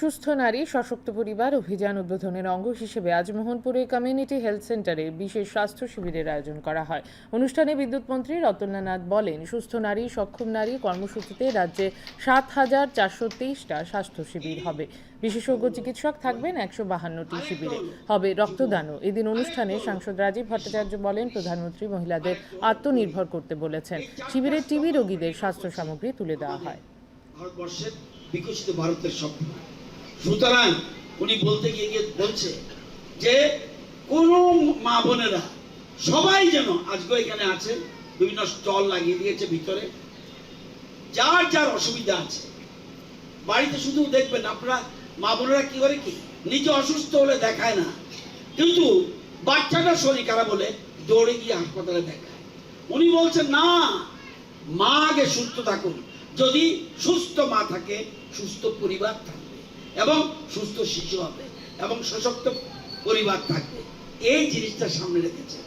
সুস্থ নারী সশক্ত পরিবার অভিযান উদ্বোধনের অঙ্গ হিসেবে আজ মোহনপুরে কমিউনিটি হেলথ সেন্টারে বিশেষ স্বাস্থ্য শিবিরের আয়োজন করা হয়। অনুষ্ঠানে বিদ্যুৎ মন্ত্রী রতন্যানাথ বলেন, সুস্থ নারী, সক্ষম নারী কর্মসূচিতে রাজ্যে সাত হাজার চারশো তেইশটা স্বাস্থ্য শিবির হবে। বিশেষজ্ঞ চিকিৎসক থাকবেন একশো বাহান্নটি শিবিরে। হবে রক্তদানও। এদিন অনুষ্ঠানে সাংসদ রাজীব ভট্টাচার্য বলেন, প্রধানমন্ত্রী মহিলাদের আত্মনির্ভর করতে বলেছেন। শিবিরে টিবি রোগীদের স্বাস্থ্য সামগ্রী তুলে দেওয়া হয়। ভারতবর্ষের বিকশিত ভারতের স্বপ্ন। সুতরাং উনি বলতে গিয়ে গিয়ে বলছে যে কোন মা বোনেরা সবাই যেন আজকে এখানে আছে, বিভিন্ন স্টল লাগিয়ে দিয়েছে ভিতরে। যার যার অসুবিধা আছে। বাড়িতে শুধু দেখবেন আপনারা মা বোনেরা কি করে কি? নিজে অসুস্থ হলে দেখায় না। কিন্তু বাচ্চাটা শরীর খারাপ বলে দৌড়ে গিয়ে হাসপাতালে দেখায়। উনি বলছেন, না মা আগে সুস্থ থাকুন। যদি সুস্থ মা থাকে, সুস্থ পরিবার থাকবে এবং সুস্থ শিশু হবে এবং সশক্ত পরিবার থাকবে। এই জিনিসটা সামনে রেখেছে।